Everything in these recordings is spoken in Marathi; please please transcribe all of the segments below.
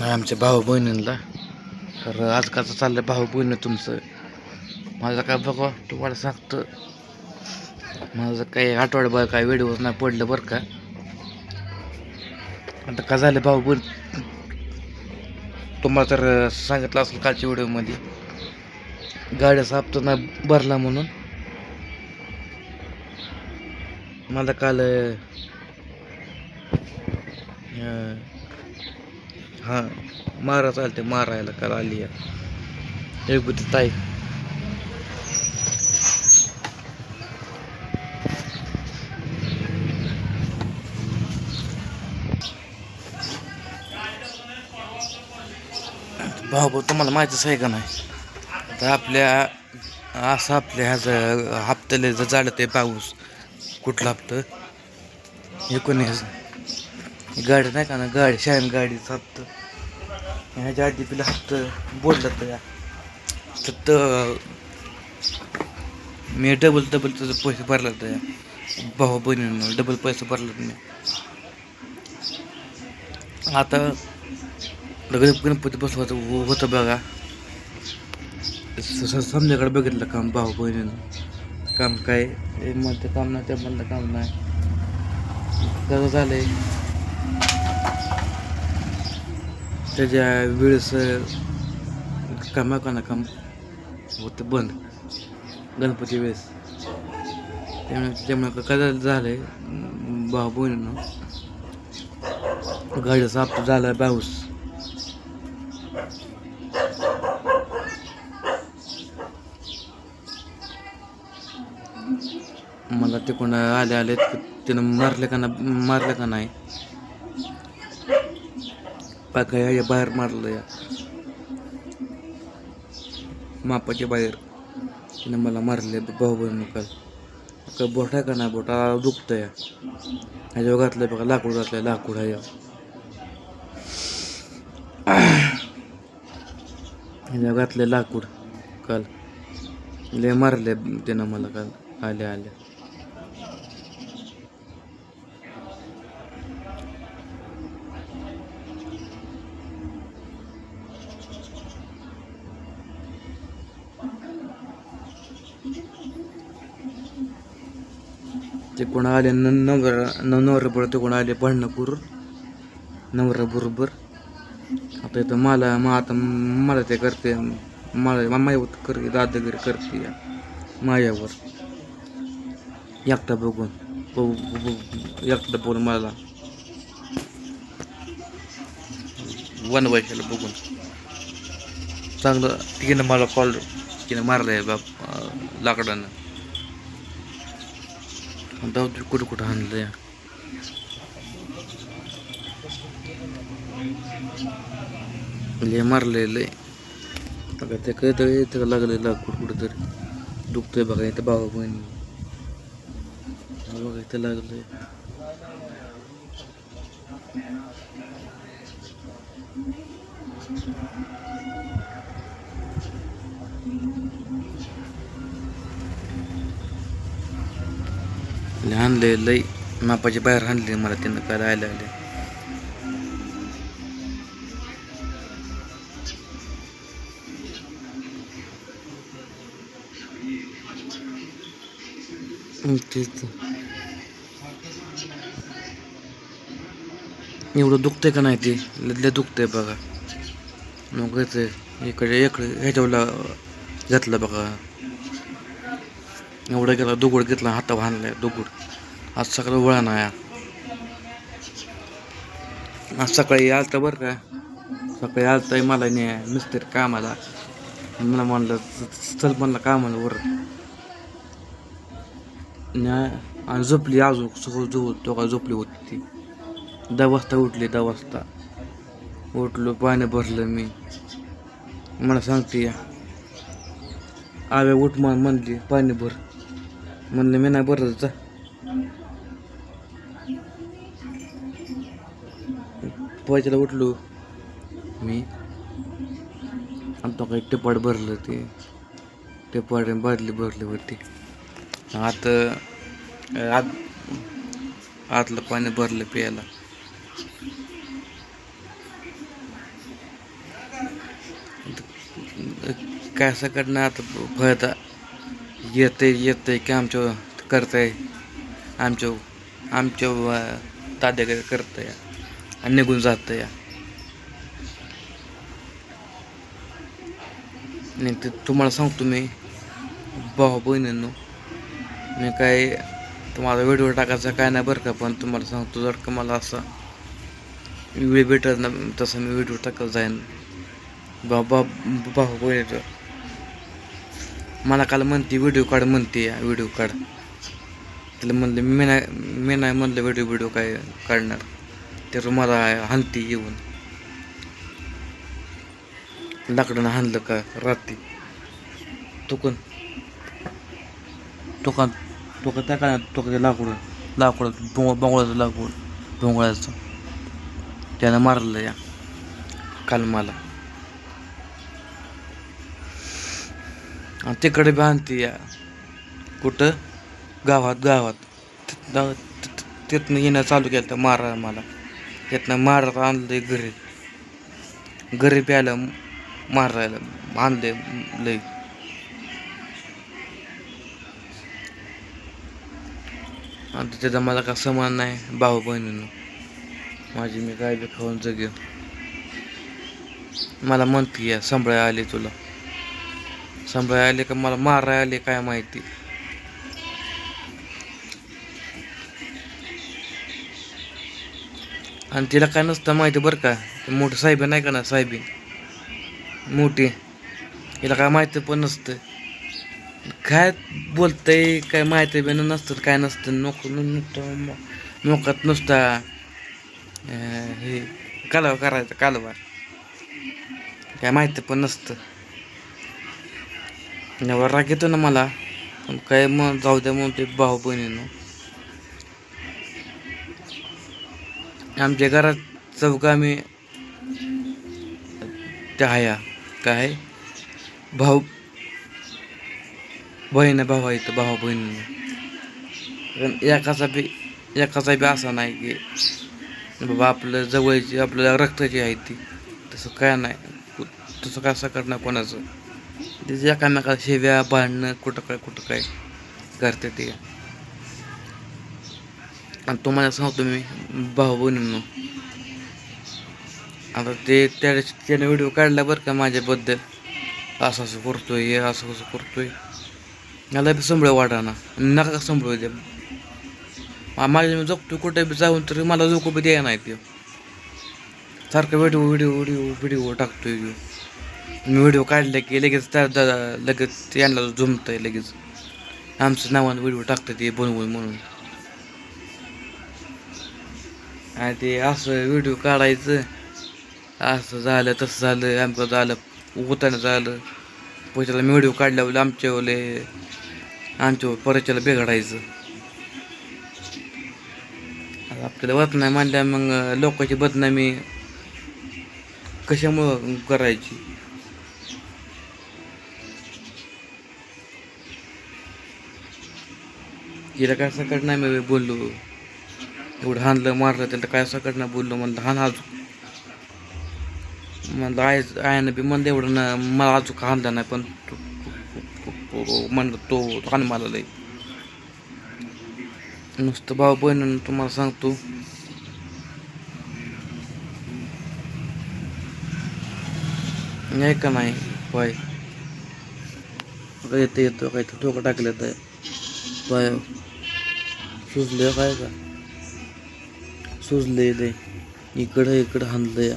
आमच्या भाऊ बहिणींना तर आजकालचं चाललं भाऊ बहिणी तुमचं. माझं काय बघा तुम्हाला सांगतं. माझं काही आठवड्याभर काय व्हिडिओ नाही पडलं बरं का. आता का झालं भाऊ बहीण तुम्हाला तर सांगितलं असेल कालच्या व्हिडिओमध्ये. गाड्याचा हप्ता नाही भरला म्हणून. मला काल हां मारा चालते मारायला काल आली आहे. एक होती ताई. भाऊ भाऊ तुम्हाला माहितीच आहे का नाही? तर आपल्या असं आपल्या ह्याचं हप्त्याला जर झालं ते पाऊस कुठला हप्तं? एकोणीस. गाडी नाही का ना गाडी शाळेन गाडीचं हप्तं. ह्याच्या आधी पिला हात बोललं या. तर मी डबल डबल तुझं पैसे भरला तर भाऊ बहिणीनं डबल पैसे भरला मी आता गणप गणपती बसवायचं हो, होतं बघा. स- बघितलं काम भाऊ बहिणीनं. काम काय? हे म्हणतं काम नाही ते म्हणलं काम नाही. कसं झालंय? त्याच्या वेळेस काम का काम होतं बंद गणपती वेळेस. त्यामुळे त्यामुळे काय झालं आहे भाऊ बहिणीनं गाडीचा साफ झाला पाऊस. मला तिकडून आले आले तिनं मारले का ना मारले का नाही पाका या बाहेर मारलं या. मापाच्या बाहेर. तिने मला मारले भाऊ बहीण काल. का बोट आहे का नाही बोटा? दुखतं या ह्याच्यावर घातलं बघा लाकूड घातलं लाकूड आहे या. ह्याच्या घातलं लाकूड काल. लय मारले त्यानं मला काल. आल्या आले. ते कोण आले न नवरा न नवऱ्याबरोबर ते कोण आले भांडणं नवऱ्याबरोबर आता इथं मला मग आता मला ते करते. मला मायावर करते दादागिरी करते या मायावर. एकटा बघून. बघू एकटा बोलून मला. वन वैशाला बघून. चांगलं तिकीनं मला कॉल तिनं मारलं आहे बाप लाकडानं. जाऊ कुठं कुठं आणलं या लय मारले लय बघा ते काय तर इथं लागलेलं लाकूड कुठं तरी दुखतोय बघा इथं बाबा बहिणी बघा इथं लागलंय लय आणले लय मापाच्या बाहेर आणले मला त्यांना काय आले. आले तेच. एवढं दुखतंय का नाही ते? लय दुखतंय बघा. मग ते इकडे इकडे ह्याच्यावला घेतलं बघा. एवढं गेला दुगुड घेतला हातावर आणलाय दुगुड. आज सकाळी वळा नाही आज सकाळी आलता बरं का. सकाळी आलता मला नाही मिस्त्री कामाला. मला म्हणलं च- चल म्हणलं कामाला वर. आणि झोपली अजून सगळं झोप तो का झोपली होती. ती दहा वाजता उठली दहा वाजता. उठलो पाणी भरलं मी. मला सांगते या. आव्या उठ म्हणली पाणी भर. म्हणलं मी नाही भरलं जा. पोहायच्याला उठलो. मी. आणि तो काही टिपाड भरलं ते. टिपाड बादली भरली होती आता आत आतलं पाणी भरलं प्यायला. काय सकडनं आता फळता येते येते की आमच्या करताय. आमच्या आमच्या ताद्याकडे करताय. आणि निघून जातं या. नाही ते तुम्हाला सांगतो मी भाऊ बहिणींनो मी काय तुम्हाला व्हिडिओ टाकायचा काय नाही बरं का पण तुम्हाला सांगतो जर का मला असा वेळ भेटत ना तसं मी व्हिडिओ टाकत जाईन. बाबा भाऊ बहिणीचं मला काल म्हणते व्हिडिओ काढ म्हणते या व्हिडिओ काढ. त्याला म्हणलं मी नाही मी नाही म्हणलं व्हिडिओ व्हिडिओ काय काढणार. तर मला हानती येऊन. लाकडानं हाणलं का रात्री? तुकन तुका तुका त्या काय तुका ते लाकूड लाकूड बोंग बोंगळाचं लाकूड बोंगळाचं त्यानं मारलं या काल मला आणि तिकडे बी या. कुठं? गावात गावात. तिथनं येणं चालू केलं तर मारा मला त्यातनं मारत आणलं घरी. घरी प्यायला मारायला आणले लई आता त्याचा मला का समान नाही भाऊ बहिणीनं. माझी मी काय बी खाऊन जगे मला म्हणते या सांभाळायला आले तुला. सांभाळायला आले का मला मारायला आले काय माहिती. आणि तिला काय नसतं माहिती बरं का. ते मोठी साहेब नाही का ना साहेबी? मोठी. हिला काय माहिती पण नसतं. काय बोलतंय काय माहिती बी नसतं काय नसतं. नोक नुसतं नोकात नुसता हे कालवा करायचं कालवा. काय माहिती पण नसतं. एवढा राग येतो ना मला. पण काय मग जाऊ द्या म्हणते भाऊ बहिणीनं. आमच्या घरात चौकामी आम्ही त्या काय? भाऊ बहीण भाऊ आहेत भाऊ बहीण. पण एकाचा बी एकाचा बी असा नाही की बाबा आपलं जवळची आपल्याला रक्ताची आहे ती. तसं काय नाही. तसं काय असं करणं कोणाचं? तिथे एकामेकाला शेव्या भांडणं कुठं काय कुठं काय करते ते. आणि तुम्हाला सांगतो मी भाऊ बहिणींनो आता ते त्या त्याने व्हिडिओ काढला बरं का माझ्याबद्दल. असं असं करतोय हे असं असं करतोय. मला बी संभळ वाटाना नका का संभळू द्या माझ्या मी जगतो कुठे बी जाऊन तरी मला जोको बी द्यायला नाही ते सारखं व्हिडिओ व्हिडिओ व्हिडिओ व्हिडिओ टाकतोय ह्यो. मी व्हिडिओ काढले की लगेच त्या दादा लगेच यांना जमतंय लगेच. आमचं नावानं व्हिडिओ टाकतं ते बनवून म्हणून. आणि ते असं व्हिडिओ काढायचं. असं झालं तसं झालं आमचं झालं उताना झालं. पैशाला मी व्हिडिओ काढल्यावर आमच्यावले आमच्या परच्याला बिघडायचं. आपल्याला बदनामी म्हणल्या मानल्या मग लोकांची बदनामी कशामुळं करायची? तिला काय सकट नाही मी बोललो. एवढं हाणलं मारलं त्याला काय सकडनं बोललो म्हणलं हाण अजून. म्हणलं आय आयनं बी म्हणलं एवढं ना मला अजून हाणलं नाही पण म्हणलं तो हाण मला लय. नुसतं भाऊ बहिणीनं तुम्हाला सांगतो. नाही का नाही? पाय येतं येतं काय तर ठोकं टाकलं तर. पाय सुचलं काय का? सुजले लय इकडं इकडं हाणलं या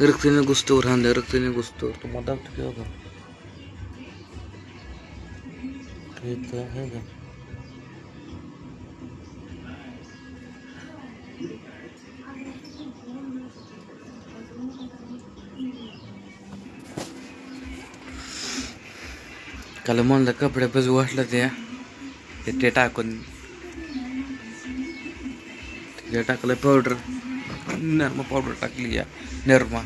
रक्तीने गुस्तवर हाणलं रक्तीने गुस्तवर. तुम्हाला दाखवतो की बघा. इथं आहे का? त्याला म्हणलं कपडे बजू वाटलं ते. ते ते टाकून. ते टाकलं पावडर नर्मा पावडर टाकली या. नर्मा.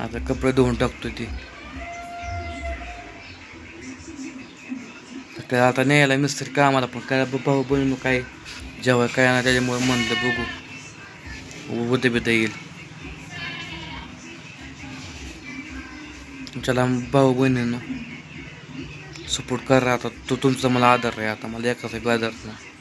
आता कपडे धुवून टाकतो ती. काय आता न्यायला मिस्त्री कामाला पण काय भाऊ बहीण काय जेव्हा काय ना त्याच्यामुळे म्हणलं बघू. उद्या बिद्या येईल. चला भाऊ बहिणींनो. सपोर्ट करा आता तो तुमचा मला आदर आहे आता मला एकाचा बी आदर नाही